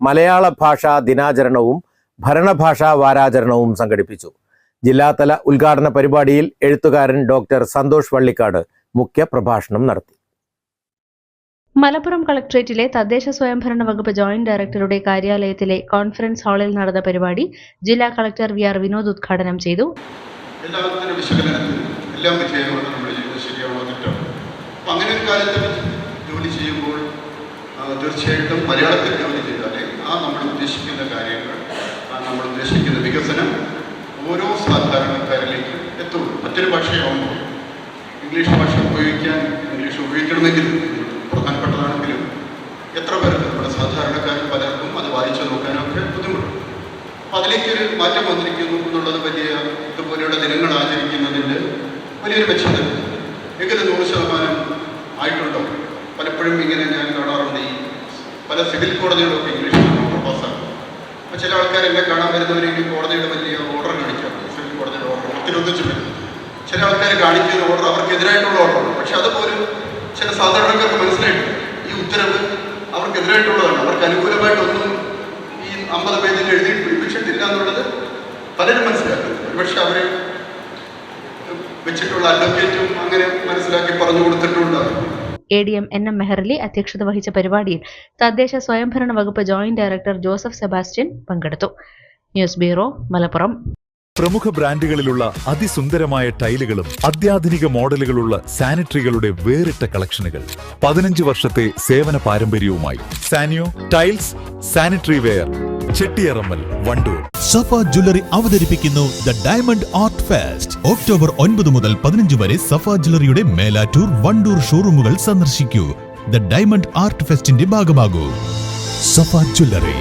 മലയാള ഭാഷാ ദിനാചരണവും ഭരണഭാഷാ വാരാചരണവും സംഘടിപ്പിച്ചു. ജില്ലാതല ഉദ്ഘാടന പരിപാടിയിൽ എഴുത്തുകാരൻ ഡോക്ടർ സന്തോഷ് വള്ളിക്കാട് മുഖ്യ പ്രഭാഷണം നടത്തി. മലപ്പുറം കളക്ട്രേറ്റിലെ തദ്ദേശ സ്വയംഭരണ വകുപ്പ് ജോയിന്റ് ഡയറക്ടറുടെ കാര്യാലയത്തിലെ കോൺഫറൻസ് ഹാളിൽ നടന്ന പരിപാടി ജില്ലാ കളക്ടർ വി ആർ വിനോദ് ഉദ്ഘാടനം ചെയ്തു. വിശകലനത്തിൽ എല്ലാം വിജയമാണ് നമ്മുടെ ജീവിതം ശരിയാണോ തെറ്റാണോ അങ്ങനെ ഒരു കാര്യത്തിൽ ജോലി ചെയ്യുമ്പോൾ ആ, തീർച്ചയായിട്ടും മലയാളത്തിൽ ജോലി നമ്മൾ ഉദ്ദേശിക്കുന്ന വികസനം ഓരോ സാധാരണക്കാരിലേക്ക് എത്തുള്ളൂ മറ്റൊരു ഭാഷയാവുമ്പോൾ ഇംഗ്ലീഷ് ഭാഷ ഉപയോഗിക്കാൻ ഇംഗ്ലീഷ് ഉപയോഗിക്കണമെങ്കിലും പ്രധാനപ്പെട്ടതാണെങ്കിലും എത്ര പേർക്ക് നമ്മുടെ സാധാരണക്കാരിൽ പലർക്കും അത് വായിച്ചു നോക്കാനൊക്കെ ബുദ്ധിമുട്ടും. അപ്പം അതിലേക്കൊരു മാറ്റം വന്നിരിക്കുന്നു എന്നുള്ളത് വലിയ ഇതുപോലെയുള്ള ദിനങ്ങൾ ആചരിക്കുന്നതിന്റെ വലിയൊരു മെച്ചത എങ്കിലും നൂറ് ശതമാനം ആയിട്ടുണ്ടോ? പലപ്പോഴും ഇങ്ങനെ ഞാൻ കാണാറുണ്ട് ഈ പല സിവിൽ കോടതികളൊക്കെ അപ്പോൾ ചില ആൾക്കാർ എന്നെ കാണാൻ വരുന്നവരെങ്കിൽ കോടതിയുടെ വലിയ ഓർഡർ കാണിക്കാം സിവിൽ കോടതിയുടെ ഓർഡർ ഒത്തിരി വരും. ചില ആൾക്കാർ കാണിക്കുന്ന ഓർഡർ അവർക്കെതിരായിട്ടുള്ള ഓർഡറാണ് പക്ഷെ അതുപോലും ചില സാധാരണക്കാർക്ക് മനസ്സിലായിട്ടില്ല ഈ ഉത്തരവ് അവർക്കെതിരായിട്ടുള്ളതാണ്. അവർക്ക് അനുകൂലമായിട്ടൊന്നും ഈ അമ്പത് പേജിൽ എഴുതി പിടിപ്പിച്ചിട്ടില്ല എന്നുള്ളത് പലരും മനസ്സിലാക്കുന്നു. ഒരുപക്ഷെ അവർ വെച്ചിട്ടുള്ള അഡ്വക്കേറ്റും അങ്ങനെ മനസ്സിലാക്കി പറഞ്ഞു കൊടുത്തിട്ടുണ്ടാകും A D M N M Meharali അധ്യക്ഷത വഹിച്ച പരിപാടിയിൽ തദ്ദേശ സ്വയംഭരണ വകുപ്പ് ജോയിന്റ് ഡയറക്ടർ ജോസഫ് സെബാസ്റ്റ്യൻ പങ്കെടുത്തു. News bureau Malappuram. പ്രമുഖ ബ്രാൻഡുകളിലുള്ള അതിസുന്ദരമായ ടൈലുകളും അത്യാധുനിക മോഡലുകളുള്ള സാനിറ്ററികളുടെ വേറിട്ട കളക്ഷനുകൾ. പതിനഞ്ച് വർഷത്തെ സേവന പാരമ്പര്യവുമായി Sanio tiles sanitary ware Chettiyarammal Wandoor. Safa jewellery അവതരിപ്പിക്കുന്നു the diamond art fest. October ഒൻപത് മുതൽ പതിനഞ്ച് വരെ സഫ ജ്വല്ലറിയുടെ മേലാറ്റൂർ വണ്ടൂർ ഷോറൂമുകൾ സന്ദർശിക്കൂ. ദ ഡയമണ്ട് ആർട്ട് ഫെസ്റ്റിന്റെ ഭാഗമാകൂ. സഫ ജ്വല്ലറി.